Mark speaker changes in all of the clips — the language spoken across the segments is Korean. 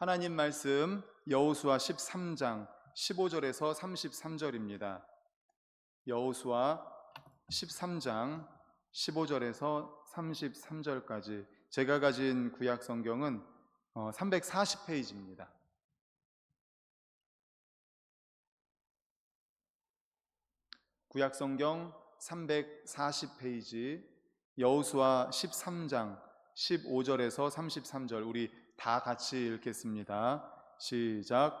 Speaker 1: 하나님 말씀 여호수아 13장 15절에서 33절입니다. 여호수아 13장 15절에서 33절까지 제가 가진 구약 성경은 340페이지입니다. 구약 성경 340페이지 여호수아 13장 15절에서 33절 우리 다 같이 읽겠습니다. 시작.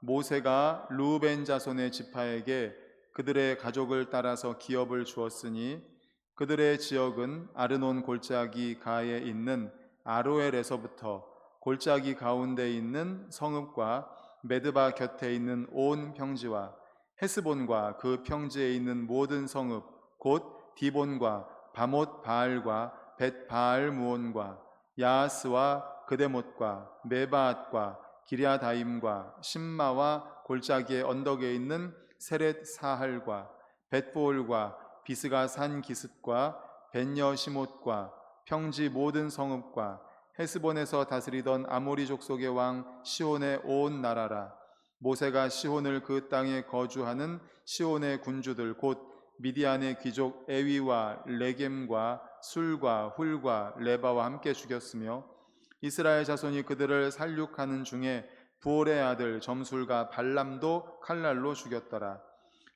Speaker 1: 모세가 루벤 자손의 지파에게 그들의 가족을 따라서 기업을 주었으니 그들의 지역은 아르논 골짜기 가에 있는 아로엘에서부터 골짜기 가운데 있는 성읍과 메드바 곁에 있는 온 평지와 헤스본과 그 평지에 있는 모든 성읍 곧 디본과 바못 바알과 벳 바알 무온과 야하스와 그데못과 메바앗과 기랴다임과 심마와 골짜기의 언덕에 있는 세렛 사할과 벳보올과 비스가 산 기슭과 벤여시못과 평지 모든 성읍과 헤스본에서 다스리던 아모리 족속의 왕 시온의 온 나라라. 모세가 시온을 그 땅에 거주하는 시온의 군주들 곧 미디안의 귀족 에위와 레겜과 술과 훌과 레바와 함께 죽였으며 이스라엘 자손이 그들을 살육하는 중에 부올의 아들 점술과 발람도 칼날로 죽였더라.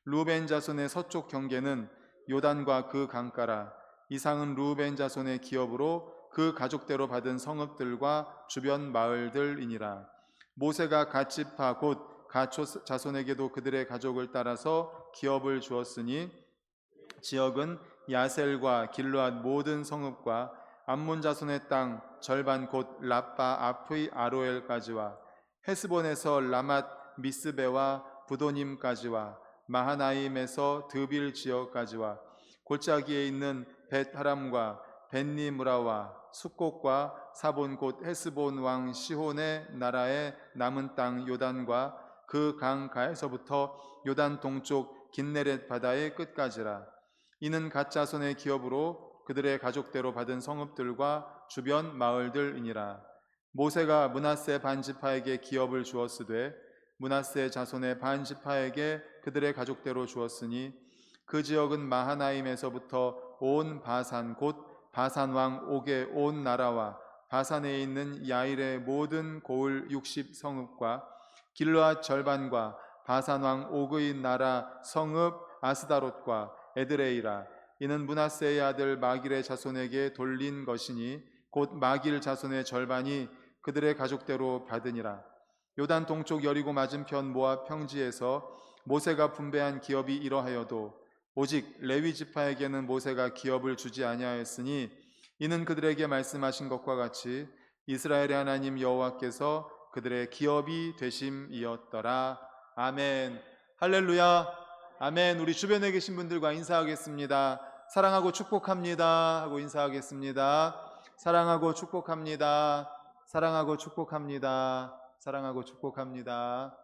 Speaker 1: 루벤 자손의 서쪽 경계는 요단과 그 강가라. 이상은 루벤 자손의 기업으로 그 가족대로 받은 성읍들과 주변 마을들이니라. 모세가 갓지파 곧 가초 자손에게도 그들의 가족을 따라서 기업을 주었으니 지역은 야셀과 길르앗 모든 성읍과 암몬 자손의 땅 절반 곧 라빠 아프이 아로엘까지와 헤스본에서 라맛 미스베와 부도님까지와 마하나임에서 드빌 지역까지와 골짜기에 있는 벳하람과 벤니무라와 숙곡과 사본 곧 헤스본 왕 시혼의 나라의 남은 땅 요단과 그 강 가에서부터 요단 동쪽 긴네렛 바다의 끝까지라. 이는 가짜 손의 기업으로 그들의 가족대로 받은 성읍들과 주변 마을들이니라. 모세가 문하세 반지파에게 기업을 주었으되 문하세 자손의 반지파에게 그들의 가족대로 주었으니 그 지역은 마하나임에서부터 온 바산 곧 바산 왕 옥의 온 나라와 바산에 있는 야일의 모든 고을 60 성읍과 길르앗 절반과 바산 왕 옥의 나라 성읍 아스다롯과 에드레이라 이는 문하세의 아들 마길의 자손에게 돌린 것이니 곧 마길 자손의 절반이 그들의 가족대로 받으니라. 요단 동쪽 여리고 맞은편 모압 평지에서 모세가 분배한 기업이 이러하여도 오직 레위 지파에게는 모세가 기업을 주지 아니하였으니 이는 그들에게 말씀하신 것과 같이 이스라엘의 하나님 여호와께서 그들의 기업이 되심이었더라. 아멘. 할렐루야. 아멘. 우리 주변에 계신 분들과 인사하겠습니다. 사랑하고 축복합니다. 하고 인사하겠습니다 사랑하고 축복합니다 사랑하고 축복합니다 사랑하고 축복합니다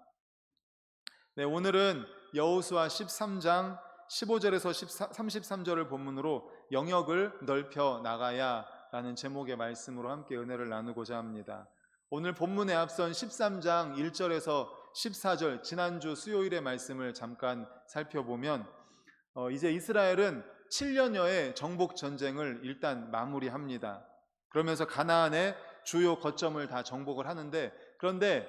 Speaker 1: 네 오늘은 여호수아 13장 15절에서 14, 33절을 본문으로 영역을 넓혀 나가야 라는 제목의 말씀으로 함께 은혜를 나누고자 합니다. 오늘 본문에 앞선 13장 1절에서 14절 지난주 수요일의 말씀을 잠깐 살펴보면 어, 이제 이스라엘은 7년여의 정복 전쟁을 일단 마무리합니다. 그러면서 가나안의 주요 거점을 다 정복을 하는데 그런데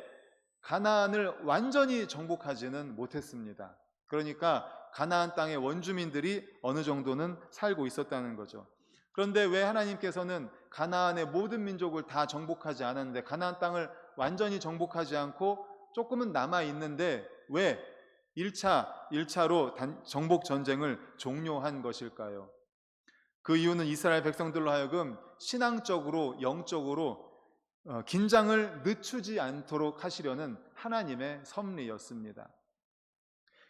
Speaker 1: 가나안을 완전히 정복하지는 못했습니다. 그러니까 가나안 땅의 원주민들이 어느 정도는 살고 있었다는 거죠. 그런데 왜 하나님께서는 가나안의 모든 민족을 다 정복하지 않았는데 가나안 땅을 완전히 정복하지 않고 조금은 남아 있는데 왜 1차 1차로 정복 전쟁을 종료한 것일까요? 그 이유는 이스라엘 백성들로 하여금 신앙적으로 영적으로 어, 긴장을 늦추지 않도록 하시려는 하나님의 섭리였습니다.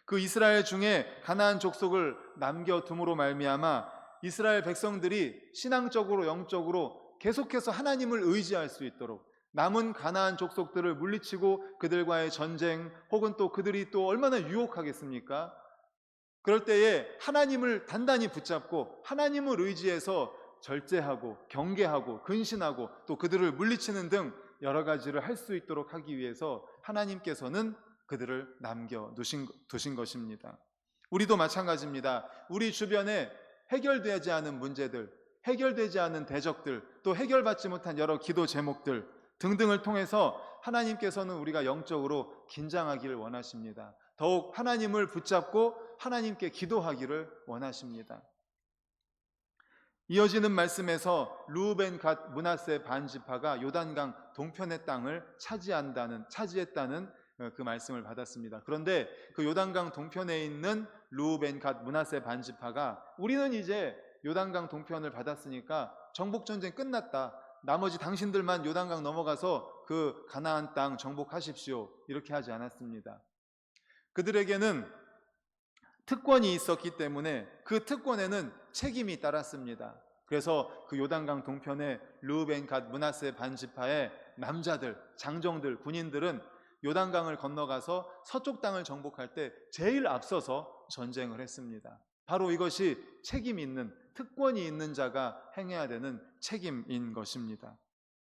Speaker 1: 그 이스라엘 중에 가나안 족속을 남겨둠으로 말미암아 이스라엘 백성들이 신앙적으로 영적으로 계속해서 하나님을 의지할 수 있도록 남은 가나안 족속들을 물리치고 그들과의 전쟁 혹은 또 그들이 또 얼마나 유혹하겠습니까? 그럴 때에 하나님을 단단히 붙잡고 하나님을 의지해서 절제하고 경계하고 근신하고 또 그들을 물리치는 등 여러 가지를 할 수 있도록 하기 위해서 하나님께서는 그들을 남겨 두신, 두신 것입니다. 우리도 마찬가지입니다. 우리 주변에 해결되지 않은 문제들, 해결되지 않은 대적들, 또 해결받지 못한 여러 기도 제목들 등등을 통해서 하나님께서는 우리가 영적으로 긴장하기를 원하십니다. 더욱 하나님을 붙잡고 하나님께 기도하기를 원하십니다. 이어지는 말씀에서 루벤 갓 문하세 반지파가 요단강 동편의 땅을 차지한다는 차지했다는 어, 그 말씀을 받았습니다. 그런데 그 요단강 동편에 있는 루벤 갓 문하세 반지파가 우리는 이제 요단강 동편을 받았으니까 정복 전쟁 끝났다. 나머지 당신들만 요단강 넘어가서 그 가나안 땅 정복하십시오. 이렇게 하지 않았습니다. 그들에게는 특권이 있었기 때문에 그 특권에는 책임이 따랐습니다. 그래서 그 요단강 동편에 루벤 갓 문하세 반지파의 남자들, 장정들, 군인들은 요단강을 건너가서 서쪽 땅을 정복할 때 제일 앞서서 전쟁을 했습니다. 바로 이것이 책임 있는 특권이 있는 자가 행해야 되는 책임인 것입니다.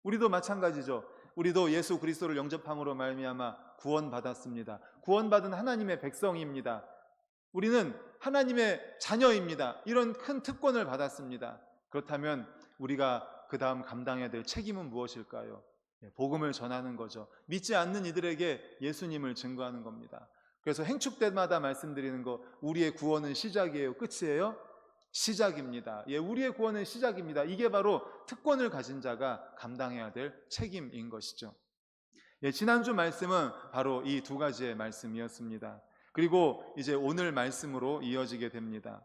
Speaker 1: 우리도 마찬가지죠. 우리도 예수 그리스도를 영접함으로 말미암아 구원받았습니다. 구원받은 하나님의 백성입니다. 우리는 하나님의 자녀입니다. 이런 큰 특권을 받았습니다. 그렇다면 우리가 그 다음 감당해야 될 책임은 무엇일까요? 예, 복음을 전하는 거죠. 믿지 않는 이들에게 예수님을 증거하는 겁니다. 그래서 행축 때마다 말씀드리는 거 우리의 구원은 시작이에요. 끝이에요? 시작입니다. 예, 우리의 구원은 시작입니다. 이게 바로 특권을 가진 자가 감당해야 될 책임인 것이죠. 예, 지난주 말씀은 바로 이 두 가지의 말씀이었습니다. 그리고 이제 오늘 말씀으로 이어지게 됩니다.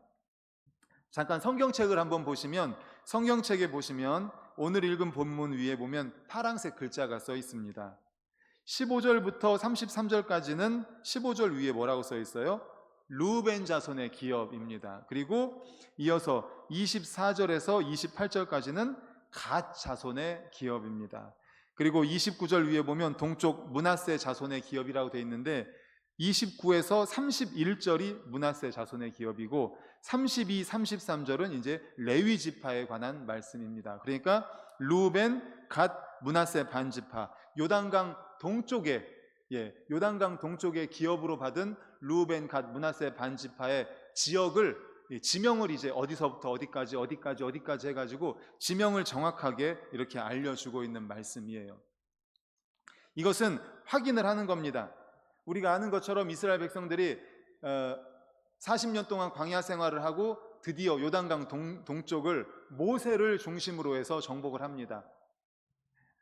Speaker 1: 잠깐 성경책을 한번 보시면 성경책에 보시면 오늘 읽은 본문 위에 보면 파랑색 글자가 써 있습니다. 15절부터 33절까지는 15절 위에 뭐라고 써 있어요? 루벤 자손의 기업입니다. 그리고 이어서 24절에서 28절까지는 갓 자손의 기업입니다. 그리고 29절 위에 보면 동쪽 문하세 자손의 기업이라고 되어 있는데 29에서 31절이 문하세 자손의 기업이고 32, 33절은 이제 레위 지파에 관한 말씀입니다. 그러니까 루벤, 갓, 문하세 반 지파, 요단강 동쪽에 예, 요단강 동쪽의 기업으로 받은 루벤, 갓, 문하세 반 지파의 지역을 지명을 이제 어디서부터 어디까지 어디까지 어디까지 해가지고 지명을 정확하게 이렇게 알려주고 있는 말씀이에요. 이것은 확인을 하는 겁니다. 우리가 아는 것처럼 이스라엘 백성들이 40년 동안 광야 생활을 하고 드디어 요단강 동, 동쪽을 모세를 중심으로 해서 정복을 합니다.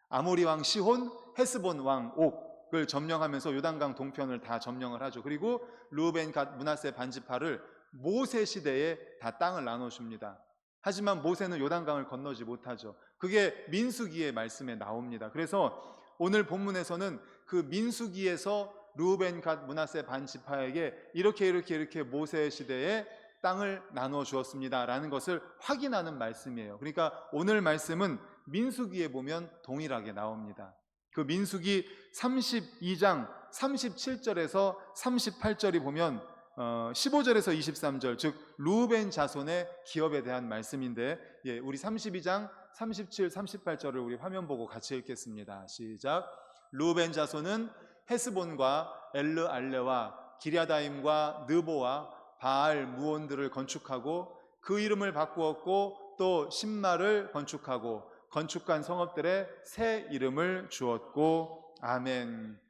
Speaker 1: 아모리 왕 시혼, 헤스본 왕 옥을 점령하면서 요단강 동편을 다 점령을 하죠. 그리고 루벤 갓 문하세 반지파를 모세 시대에 다 땅을 나눠 줍니다. 하지만 모세는 요단강을 건너지 못하죠. 그게 민수기의 말씀에 나옵니다. 그래서 오늘 본문에서는 그 민수기에서 루벤 갓 문하세 반 지파에게 이렇게 이렇게 이렇게 모세 시대에 땅을 나누어 주었습니다라는 것을 확인하는 말씀이에요. 그러니까 오늘 말씀은 민수기에 보면 동일하게 나옵니다. 그 민수기 32장 37절에서 38절이 보면 15절에서 어, 23절 즉 루벤 자손의 기업에 대한 말씀인데 예, 우리 32장 37, 38절을 우리 화면 보고 같이 읽겠습니다. 시작. 루벤 자손은 헤스본과 엘르 알레와 기랴다임과 느보와 바알 무온들을 건축하고 그 이름을 바꾸었고 또 신마를 건축하고 건축한 성읍들의 새 이름을 주었고 아멘.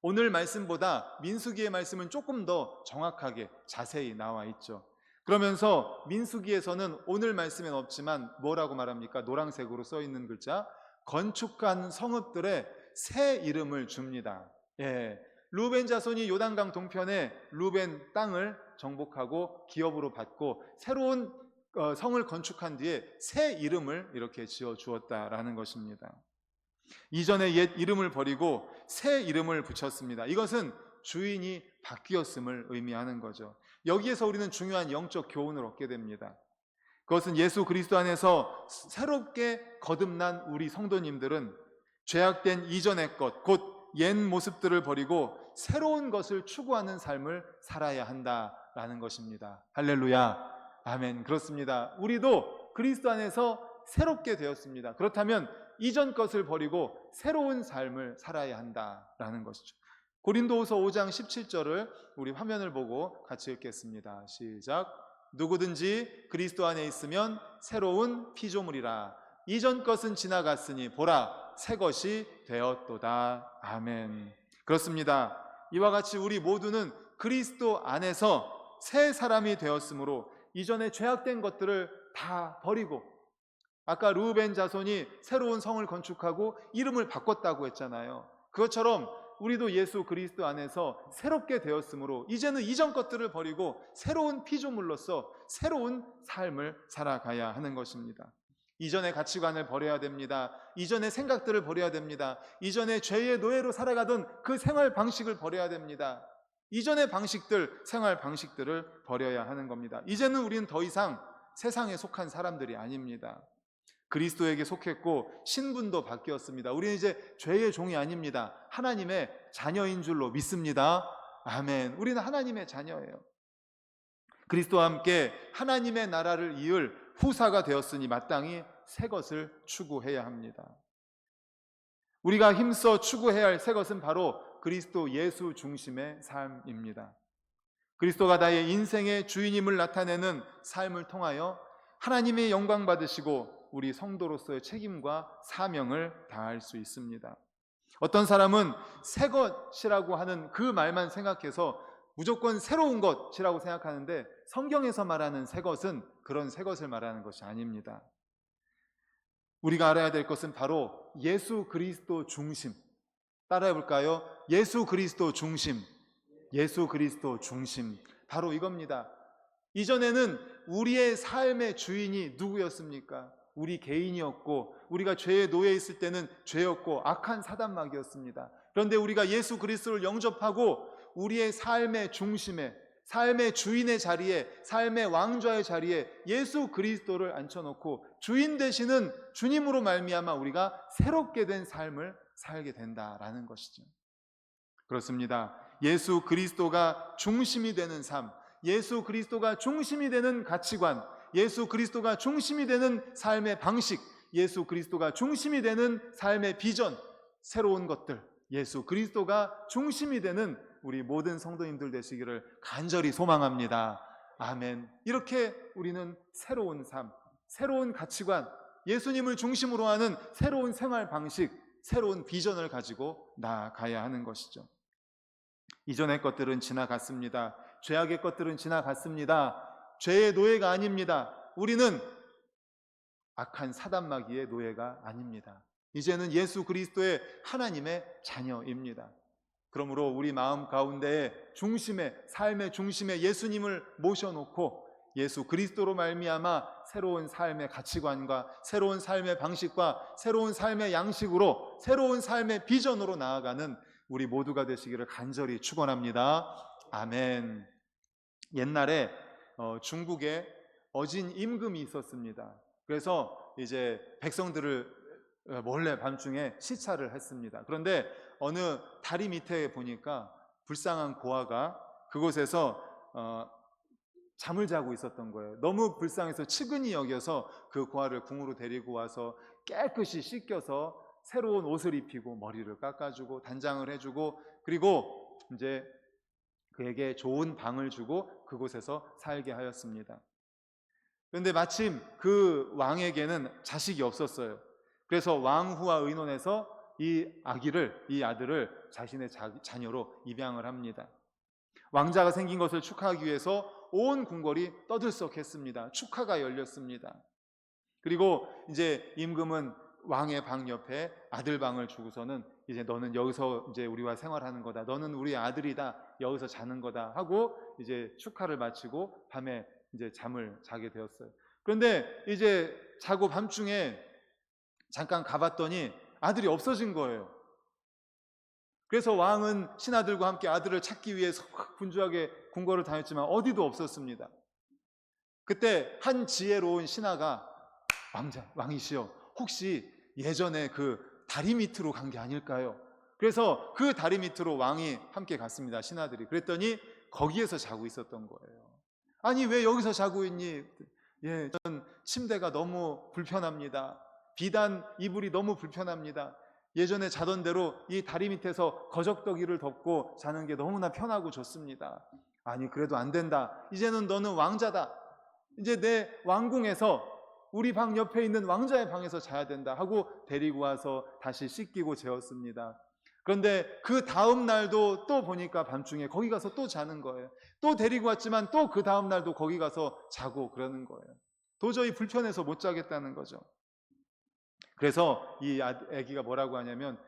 Speaker 1: 오늘 말씀보다 민수기의 말씀은 조금 더 정확하게 자세히 나와 있죠. 그러면서 민수기에서는 오늘 말씀엔 없지만 뭐라고 말합니까? 노란색으로 써 있는 글자 건축한 성읍들의 새 이름을 줍니다. 예. 루벤 자손이 요단강 동편에 루벤 땅을 정복하고 기업으로 받고 새로운 어, 성을 건축한 뒤에 새 이름을 이렇게 지어 주었다라는 것입니다. 이전에 옛 이름을 버리고 새 이름을 붙였습니다. 이것은 주인이 바뀌었음을 의미하는 거죠. 여기에서 우리는 중요한 영적 교훈을 얻게 됩니다. 그것은 예수 그리스도 안에서 새롭게 거듭난 우리 성도님들은 죄악된 이전의 것, 곧 옛 모습들을 버리고 새로운 것을 추구하는 삶을 살아야 한다라는 것입니다. 할렐루야. 아멘. 그렇습니다. 우리도 그리스도 안에서 새롭게 되었습니다. 그렇다면 이전 것을 버리고 새로운 삶을 살아야 한다라는 것이죠. 고린도후서 5장 17절을 우리 화면을 보고 같이 읽겠습니다. 시작. 누구든지 그리스도 안에 있으면 새로운 피조물이라. 이전 것은 지나갔으니 보라 새 것이 되었도다. 아멘. 그렇습니다. 이와 같이 우리 모두는 그리스도 안에서 새 사람이 되었으므로 이전에 죄악된 것들을 다 버리고 아까 루벤 자손이 새로운 성을 건축하고 이름을 바꿨다고 했잖아요. 그것처럼 우리도 예수 그리스도 안에서 새롭게 되었으므로 이제는 이전 것들을 버리고 새로운 피조물로서 새로운 삶을 살아가야 하는 것입니다. 이전의 가치관을 버려야 됩니다. 이전의 생각들을 버려야 됩니다. 이전의 죄의 노예로 살아가던 그 생활 방식을 버려야 됩니다. 이전의 방식들, 생활 방식들을 버려야 하는 겁니다. 이제는 우리는 더 이상 세상에 속한 사람들이 아닙니다. 그리스도에게 속했고 신분도 바뀌었습니다. 우리는 이제 죄의 종이 아닙니다. 하나님의 자녀인 줄로 믿습니다. 아멘. 우리는 하나님의 자녀예요. 그리스도와 함께 하나님의 나라를 이을 후사가 되었으니 마땅히 새 것을 추구해야 합니다. 우리가 힘써 추구해야 할 새 것은 바로 그리스도 예수 중심의 삶입니다. 그리스도가 나의 인생의 주인임을 나타내는 삶을 통하여 하나님의 영광 받으시고 우리 성도로서의 책임과 사명을 다할 수 있습니다. 어떤 사람은 새 것이라고 하는 그 말만 생각해서 무조건 새로운 것이라고 생각하는데 성경에서 말하는 새 것은 그런 새 것을 말하는 것이 아닙니다. 우리가 알아야 될 것은 바로 예수 그리스도 중심. 따라해 볼까요? 예수 그리스도 중심. 예수 그리스도 중심. 바로 이겁니다. 이전에는 우리의 삶의 주인이 누구였습니까? 우리 개인이었고 우리가 죄의 노예에 있을 때는 죄였고 악한 사단막이었습니다. 그런데 우리가 예수 그리스도를 영접하고 우리의 삶의 중심에 삶의 주인의 자리에 삶의 왕좌의 자리에 예수 그리스도를 앉혀놓고 주인 되시는 주님으로 말미암아 우리가 새롭게 된 삶을 살게 된다라는 것이죠. 그렇습니다. 예수 그리스도가 중심이 되는 삶, 예수 그리스도가 중심이 되는 가치관, 예수 그리스도가 중심이 되는 삶의 방식, 예수 그리스도가 중심이 되는 삶의 비전, 새로운 것들, 예수 그리스도가 중심이 되는 우리 모든 성도님들 되시기를 간절히 소망합니다. 아멘. 이렇게 우리는 새로운 삶, 새로운 가치관, 예수님을 중심으로 하는 새로운 생활 방식, 새로운 비전을 가지고 나아가야 하는 것이죠. 이전의 것들은 지나갔습니다. 죄악의 것들은 지나갔습니다. 죄의 노예가 아닙니다. 우리는 악한 사단마귀의 노예가 아닙니다. 이제는 예수 그리스도의 하나님의 자녀입니다. 그러므로 우리 마음 가운데 중심에 삶의 중심에 예수님을 모셔놓고 예수 그리스도로 말미암아 새로운 삶의 가치관과 새로운 삶의 방식과 새로운 삶의 양식으로 새로운 삶의 비전으로 나아가는 우리 모두가 되시기를 간절히 축원합니다. 아멘. 옛날에 어, 중국에 어진 임금이 있었습니다. 그래서 이제 백성들을 어, 몰래 밤중에 시찰을 했습니다. 그런데 어느 다리 밑에 보니까 불쌍한 고아가 그곳에서 어, 잠을 자고 있었던 거예요. 너무 불쌍해서 측은히 여겨서 그 고아를 궁으로 데리고 와서 깨끗이 씻겨서 새로운 옷을 입히고 머리를 깎아주고 단장을 해주고 그리고 이제 그에게 좋은 방을 주고 그곳에서 살게 하였습니다. 그런데 마침 그 왕에게는 자식이 없었어요. 그래서 왕후와 의논해서 이 아기를, 이 아들을 자신의 자, 녀로 입양을 합니다. 왕자가 생긴 것을 축하하기 위해서 온 궁궐이 떠들썩했습니다. 축하가 열렸습니다. 그리고 이제 임금은 왕의 방 옆에 아들 방을 주고서는 이제 너는 여기서 이제 우리와 생활하는 거다. 너는 우리 아들이다. 여기서 자는 거다. 하고 이제 축하를 마치고 밤에 이제 잠을 자게 되었어요. 그런데 이제 자고 밤중에 잠깐 가봤더니 아들이 없어진 거예요. 그래서 왕은 신하들과 함께 아들을 찾기 위해서 분주하게 궁궐을 다녔지만 어디도 없었습니다. 그때 한 지혜로운 신하가 왕자, 왕이시여, 혹시 예전에 그 다리 밑으로 간 게 아닐까요? 그래서 그 다리 밑으로 왕이 함께 갔습니다. 신하들이. 그랬더니 거기에서 자고 있었던 거예요. 아니, 왜 여기서 자고 있니? 예, 전 침대가 너무 불편합니다. 비단 이불이 너무 불편합니다. 예전에 자던 대로 이 다리 밑에서 거적더기를 덮고 자는 게 너무나 편하고 좋습니다. 아니, 그래도 안 된다. 이제는 너는 왕자다. 이제 내 왕궁에서 우리 방 옆에 있는 왕자의 방에서 자야 된다 하고 데리고 와서 다시 씻기고 재웠습니다. 그런데 그 다음 날도 또 보니까 밤중에 거기 가서 또 자는 거예요. 또 데리고 왔지만 또 그 다음 날도 거기 가서 자고 그러는 거예요. 도저히 불편해서 못 자겠다는 거죠. 그래서 이 아- 아기가 뭐라고 하냐면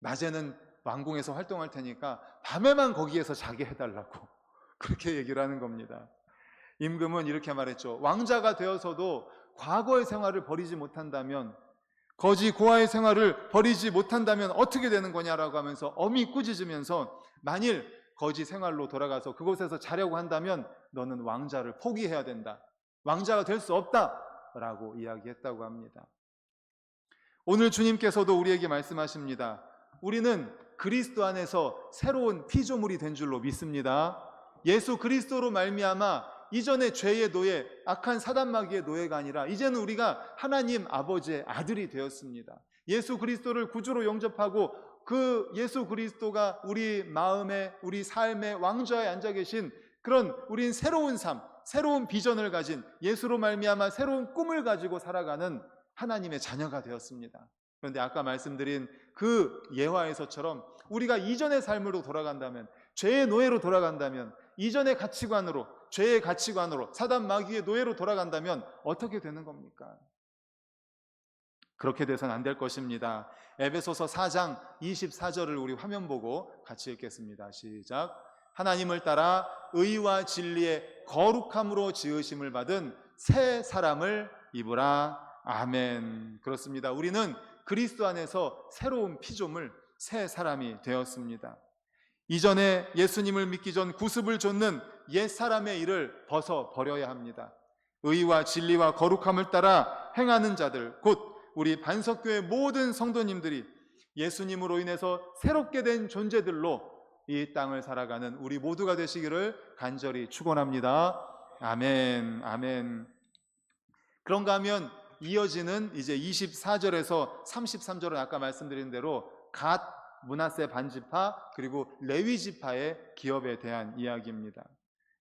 Speaker 1: 낮에는 왕궁에서 활동할 테니까 밤에만 거기에서 자게 해달라고 그렇게 얘기를 하는 겁니다. 임금은 이렇게 말했죠. 왕자가 되어서도 과거의 생활을 버리지 못한다면 거지 고아의 생활을 버리지 못한다면 어떻게 되는 거냐라고 하면서 엄히 꾸짖으면서 만일 거지 생활로 돌아가서 그곳에서 자려고 한다면 너는 왕자를 포기해야 된다. 왕자가 될 수 없다 라고 이야기했다고 합니다. 오늘 주님께서도 우리에게 말씀하십니다. 우리는 그리스도 안에서 새로운 피조물이 된 줄로 믿습니다. 예수 그리스도로 말미암아 이전의 죄의 노예, 악한 사단 마귀의 노예가 아니라 이제는 우리가 하나님 아버지의 아들이 되었습니다. 예수 그리스도를 구주로 영접하고 그 예수 그리스도가 우리 마음에 우리 삶의 왕좌에 앉아 계신 그런 우린 새로운 삶, 새로운 비전을 가진 예수로 말미암아 새로운 꿈을 가지고 살아가는 하나님의 자녀가 되었습니다. 그런데 아까 말씀드린 그 예화에서처럼 우리가 이전의 삶으로 돌아간다면 죄의 노예로 돌아간다면 이전의 가치관으로 죄의 가치관으로 사단 마귀의 노예로 돌아간다면 어떻게 되는 겁니까? 그렇게 돼서는 안 될 것입니다. 에베소서 4장 24절을 우리 화면 보고 같이 읽겠습니다. 시작. 하나님을 따라 의와 진리의 거룩함으로 지으심을 받은 새 사람을 입으라. 아멘. 그렇습니다. 우리는 그리스도 안에서 새로운 피조물, 새 사람이 되었습니다. 이전에 예수님을 믿기 전 구습을 좇는 옛 사람의 일을 벗어 버려야 합니다. 의와 진리와 거룩함을 따라 행하는 자들, 곧 우리 반석교회 모든 성도님들이 예수님으로 인해서 새롭게 된 존재들로 이 땅을 살아가는 우리 모두가 되시기를 간절히 축원합니다. 아멘. 아멘. 그런가 하면 이어지는 이제 24절에서 33절은 아까 말씀드린 대로 갓 문하세 반지파 그리고 레위 지파의 기업에 대한 이야기입니다.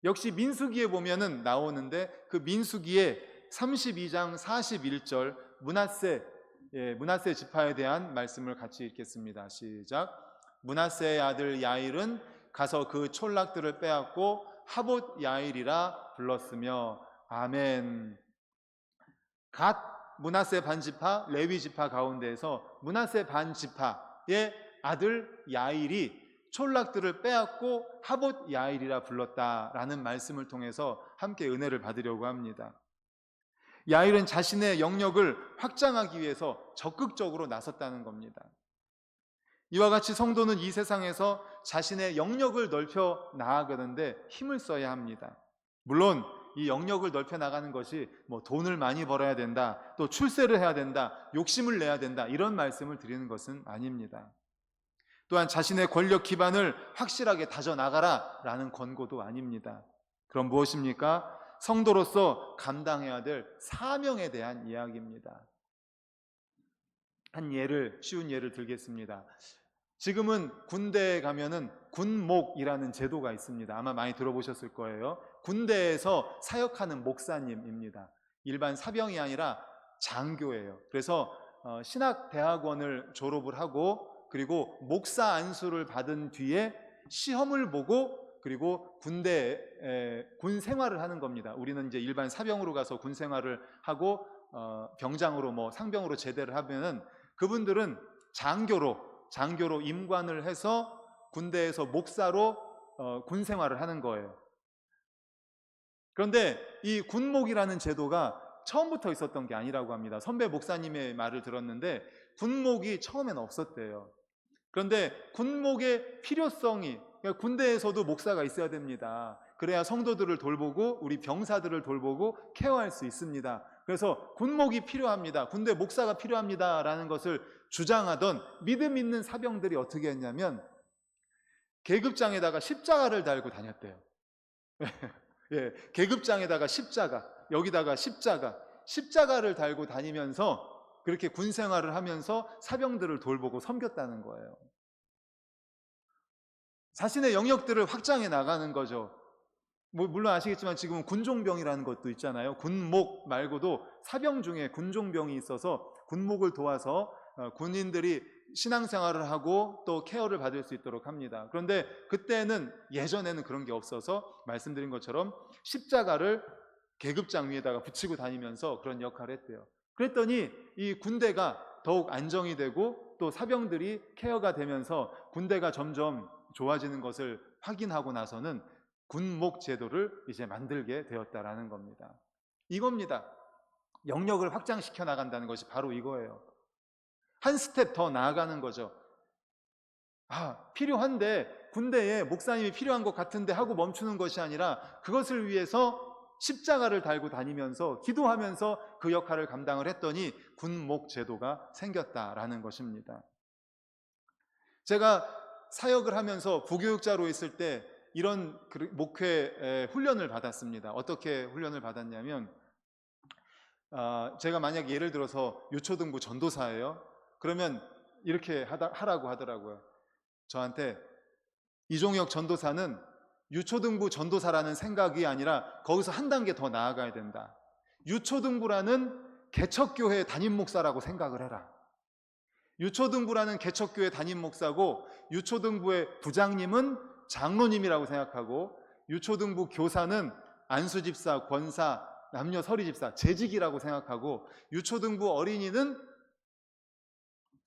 Speaker 1: 역시 민수기에 보면은 나오는데 그 민수기에 32장 41절 문하세 예, 문하세 지파에 대한 말씀을 같이 읽겠습니다. 시작. 문하세의 아들 야일은 가서 그 촌락들을 빼앗고 하봇 야일이라 불렀으며 아멘. 갓 문하세 반지파 레위 지파 가운데에서 문하세 반지파의 아들 야일이 촌락들을 빼앗고 하봇 야일이라 불렀다라는 말씀을 통해서 함께 은혜를 받으려고 합니다. 야일은 자신의 영역을 확장하기 위해서 적극적으로 나섰다는 겁니다. 이와 같이 성도는 이 세상에서 자신의 영역을 넓혀 나아가는데 힘을 써야 합니다. 물론 이 영역을 넓혀 나가는 것이 뭐 돈을 많이 벌어야 된다, 또 출세를 해야 된다, 욕심을 내야 된다 이런 말씀을 드리는 것은 아닙니다. 또한 자신의 권력 기반을 확실하게 다져 나가라 라는 권고도 아닙니다. 그럼 무엇입니까? 성도로서 감당해야 될 사명에 대한 이야기입니다. 한 예를 쉬운 예를 들겠습니다. 지금은 군대에 가면은 군목이라는 제도가 있습니다. 아마 많이 들어보셨을 거예요. 군대에서 사역하는 목사님입니다. 일반 사병이 아니라 장교예요. 그래서 어, 신학대학원을 졸업을 하고 그리고 목사 안수를 받은 뒤에 시험을 보고 그리고 군대 군 생활을 하는 겁니다. 우리는 이제 일반 사병으로 가서 군 생활을 하고 어, 병장으로 뭐 상병으로 제대를 하면은 그분들은 장교로 장교로 임관을 해서 군대에서 목사로 어, 군 생활을 하는 거예요. 그런데 이 군목이라는 제도가 처음부터 있었던 게 아니라고 합니다. 선배 목사님의 말을 들었는데 군목이 처음엔 없었대요. 그런데 군목의 필요성이 그러니까 군대에서도 목사가 있어야 됩니다. 그래야 성도들을 돌보고 우리 병사들을 돌보고 케어할 수 있습니다. 그래서 군목이 필요합니다. 군대 목사가 필요합니다라는 것을 주장하던 믿음 있는 사병들이 어떻게 했냐면 계급장에다가 십자가를 달고 다녔대요. 예, 계급장에다가 십자가, 여기다가 십자가, 십자가를 달고 다니면서 그렇게 군 생활을 하면서 사병들을 돌보고 섬겼다는 거예요. 자신의 영역들을 확장해 나가는 거죠. 뭐 물론 아시겠지만 지금은 군종병이라는 것도 있잖아요. 군목 말고도 사병 중에 군종병이 있어서 군목을 도와서 어, 군인들이 신앙생활을 하고 또 케어를 받을 수 있도록 합니다. 그런데 그때는 예전에는 그런 게 없어서 말씀드린 것처럼 십자가를 계급장 위에다가 붙이고 다니면서 그런 역할을 했대요. 그랬더니 이 군대가 더욱 안정이 되고 또 사병들이 케어가 되면서 군대가 점점 좋아지는 것을 확인하고 나서는 군목 제도를 이제 만들게 되었다라는 겁니다. 이겁니다. 영역을 확장시켜 나간다는 것이 바로 이거예요. 한 스텝 더 나아가는 거죠. 아, 필요한데 군대에 목사님이 필요한 것 같은데 하고 멈추는 것이 아니라 그것을 위해서 십자가를 달고 다니면서 기도하면서 그 역할을 감당을 했더니 군목 제도가 생겼다라는 것입니다. 제가 사역을 하면서 부교육자로 있을 때 이런 그 목회 훈련을 받았습니다. 어떻게 훈련을 받았냐면 아, 제가 만약 예를 들어서 유초등부 전도사예요. 그러면 이렇게 하라고 하더라고요. 저한테 이종혁 전도사는 유초등부 전도사라는 생각이 아니라 거기서 한 단계 더 나아가야 된다. 유초등부라는 개척교회 담임 목사라고 생각을 해라. 유초등부라는 개척교회 담임 목사고 유초등부의 부장님은 장로님이라고 생각하고 유초등부 교사는 안수집사, 권사, 남녀 서리집사, 재직이라고 생각하고 유초등부 어린이는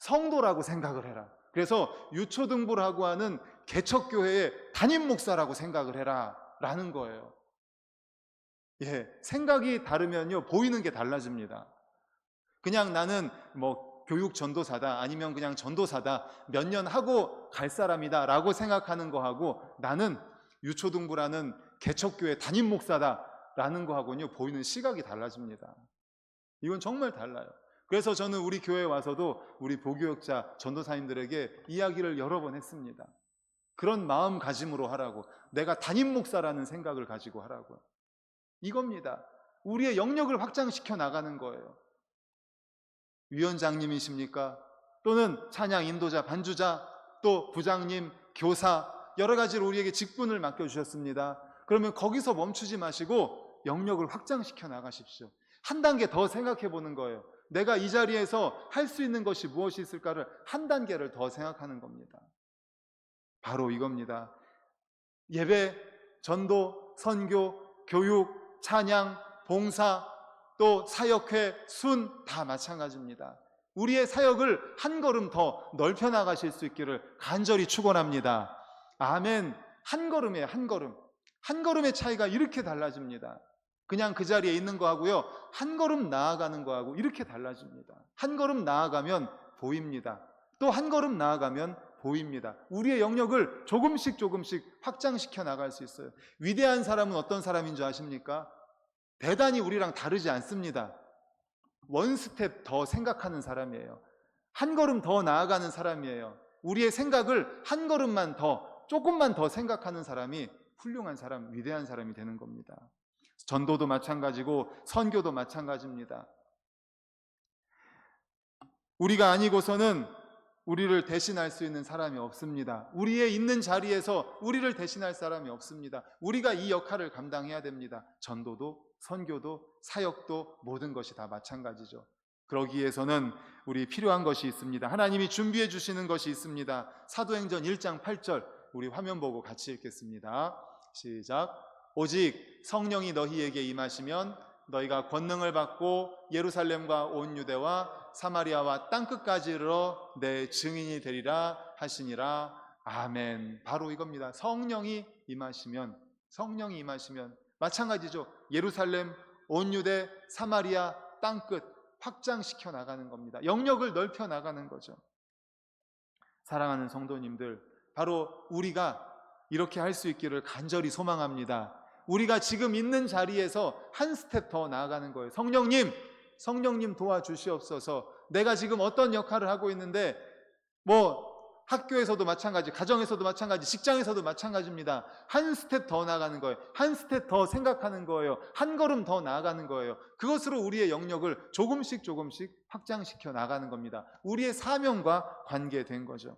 Speaker 1: 성도라고 생각을 해라. 그래서 유초등부라고 하는 개척교회의 담임 목사라고 생각을 해라. 라는 거예요. 예, 생각이 다르면요, 보이는 게 달라집니다. 그냥 나는 뭐 교육 전도사다, 아니면 그냥 전도사다, 몇 년 하고 갈 사람이다 라고 생각하는 거하고 나는 유초등부라는 개척교회 담임 목사다 라는 거하고는요, 보이는 시각이 달라집니다. 이건 정말 달라요. 그래서 저는 우리 교회에 와서도 우리 보교육자 전도사님들에게 이야기를 여러 번 했습니다. 그런 마음가짐으로 하라고. 내가 담임 목사라는 생각을 가지고 하라고요. 이겁니다. 우리의 영역을 확장시켜 나가는 거예요. 위원장님이십니까? 또는 찬양 인도자, 반주자, 또 부장님, 교사, 여러 가지로 우리에게 직분을 맡겨주셨습니다. 그러면 거기서 멈추지 마시고 영역을 확장시켜 나가십시오. 한 단계 더 생각해 보는 거예요. 내가 이 자리에서 할 수 있는 것이 무엇이 있을까를 한 단계를 더 생각하는 겁니다. 바로 이겁니다. 예배, 전도, 선교, 교육, 찬양, 봉사, 또 사역회, 순 다 마찬가지입니다. 우리의 사역을 한 걸음 더 넓혀 나가실 수 있기를 간절히 축원합니다. 아멘. 한 걸음에 한 걸음. 한 걸음의 차이가 이렇게 달라집니다. 그냥 그 자리에 있는 거하고요. 한 걸음 나아가는 거하고 이렇게 달라집니다. 한 걸음 나아가면 보입니다. 또 한 걸음 나아가면 보입니다. 우리의 영역을 조금씩 조금씩 확장시켜 나갈 수 있어요. 위대한 사람은 어떤 사람인 줄 아십니까? 대단히 우리랑 다르지 않습니다. 원 스텝 더 생각하는 사람이에요. 한 걸음 더 나아가는 사람이에요. 우리의 생각을 한 걸음만 더, 조금만 더 생각하는 사람이 훌륭한 사람, 위대한 사람이 되는 겁니다. 전도도 마찬가지고 선교도 마찬가지입니다. 우리가 아니고서는 우리를 대신할 수 있는 사람이 없습니다. 우리의 있는 자리에서 우리를 대신할 사람이 없습니다. 우리가 이 역할을 감당해야 됩니다. 전도도, 선교도, 사역도 모든 것이 다 마찬가지죠. 그러기 위해서는 우리 필요한 것이 있습니다. 하나님이 준비해 주시는 것이 있습니다. 사도행전 1장 8절 우리 화면 보고 같이 읽겠습니다. 시작. 오직 성령이 너희에게 임하시면 너희가 권능을 받고 예루살렘과 온 유대와 사마리아와 땅 끝까지 이르러 내 증인이 되리라 하시니라. 아멘. 바로 이겁니다. 성령이 임하시면 성령이 임하시면 마찬가지죠. 예루살렘, 온 유대, 사마리아 땅 끝 확장시켜 나가는 겁니다. 영역을 넓혀 나가는 거죠. 사랑하는 성도님들, 바로 우리가 이렇게 할 수 있기를 간절히 소망합니다. 우리가 지금 있는 자리에서 한 스텝 더 나아가는 거예요. 성령님, 성령님 도와주시옵소서. 내가 지금 어떤 역할을 하고 있는데, 뭐, 학교에서도 마찬가지, 가정에서도 마찬가지, 직장에서도 마찬가지입니다. 한 스텝 더 나아가는 거예요. 한 스텝 더 생각하는 거예요. 한 걸음 더 나아가는 거예요. 그것으로 우리의 영역을 조금씩 조금씩 확장시켜 나가는 겁니다. 우리의 사명과 관계된 거죠.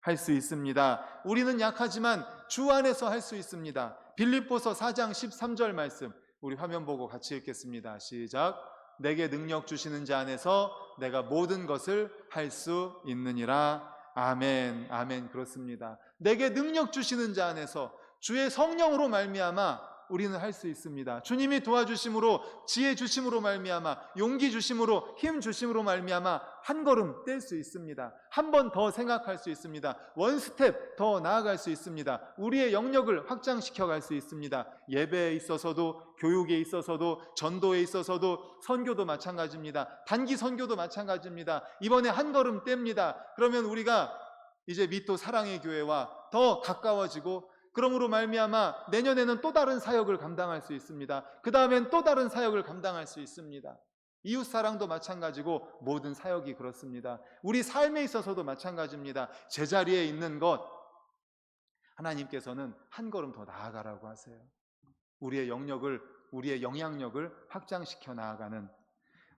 Speaker 1: 할 수 있습니다. 우리는 약하지만 주 안에서 할 수 있습니다. 빌립보서 4장 13절 말씀 우리 화면 보고 같이 읽겠습니다. 시작. 내게 능력 주시는 자 안에서 내가 모든 것을 할 수 있느니라. 아멘. 아멘. 그렇습니다. 내게 능력 주시는 자 안에서 주의 성령으로 말미암아 우리는 할 수 있습니다. 주님이 도와주심으로 지혜 주심으로 말미암아 용기 주심으로 힘 주심으로 말미암아 한 걸음 뗄 수 있습니다. 한 번 더 생각할 수 있습니다. 원 스텝 더 나아갈 수 있습니다. 우리의 영역을 확장시켜 갈 수 있습니다. 예배에 있어서도 교육에 있어서도 전도에 있어서도 선교도 마찬가지입니다. 단기 선교도 마찬가지입니다. 이번에 한 걸음 뗍니다. 그러면 우리가 이제 미또 사랑의 교회와 더 가까워지고 그러므로 말미암아 내년에는 또 다른 사역을 감당할 수 있습니다. 그 다음엔 또 다른 사역을 감당할 수 있습니다. 이웃 사랑도 마찬가지고 모든 사역이 그렇습니다. 우리 삶에 있어서도 마찬가지입니다. 제자리에 있는 것 하나님께서는 한 걸음 더 나아가라고 하세요. 우리의 영역을 우리의 영향력을 확장시켜 나아가는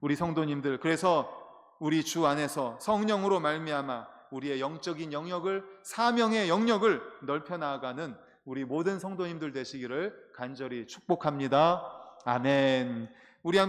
Speaker 1: 우리 성도님들 그래서 우리 주 안에서 성령으로 말미암아 우리의 영적인 영역을 사명의 영역을 넓혀 나아가는 우리 모든 성도님들 되시기를 간절히 축복합니다. 아멘. 우리 함께